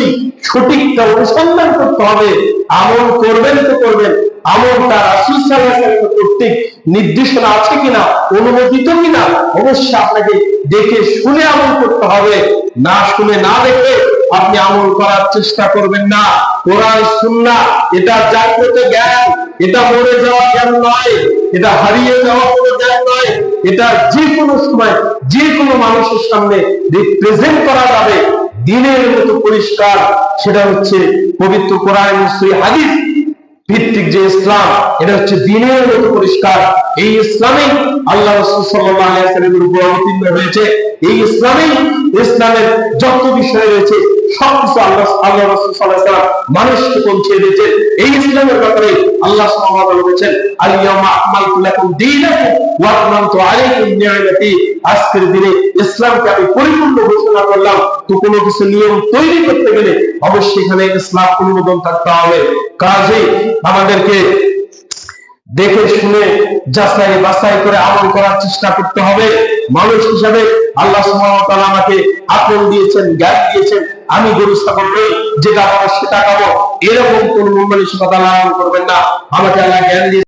অবশ্যই সঠিকটা অনুসন্ধান করতে হবে, আমল করবেন তো করবেন আমলটা ওয়াসাল্লাম কর্তৃক নির্দেশনা আছে কিনা, অনুমোদিত কিনা, অবশ্যই আপনাকে দেখে শুনে আমল করতে হবে। না শুনে না দেখে আপনি আমল করার চেষ্টা করবেন না। কোরআন, সুন্নাহ, এটা জাগ্রত জ্ঞান, এটা মরে যাওয়া জ্ঞান নয়, এটা হারিয়ে যাওয়া কোনো জ্ঞান নয়, এটা যে কোনো সময় যে কোনো মানুষের সামনে রিপ্রেজেন্ট করা যাবে। দিনের মতো পরিষ্কার, সেটা হচ্ছে পবিত্র কোরআন শ্রী হাদিস ভিত্তিক যে ইসলাম, এটা হচ্ছে দিনের মতো পরিষ্কার। এই ইসলামে আল্লাহ রসুলের উপর অবতীর্ণ হয়েছে। এই ইসলামে ইসলামের যত বিষয় রয়েছে, সবকিছু আল্লাহ আল্লাহ রসুল মানুষকে পৌঁছে দিয়েছে এই ইসলামের ব্যাপারে আল্লাহ বলেছেন কাজেই আমাদেরকে দেখে শুনে, যাচাই বাছাই করে আমল করার চেষ্টা করতে হবে। মানুষ হিসাবে আল্লাহ আমাকে আকল দিয়েছেন, জ্ঞান দিয়েছেন আমি গরু ছাগল নেই যেটা আমার সেটা খাব। এরকম কোন মন মানসিকতা লালন করবেন না। আমাকে আল্লাহ জ্ঞান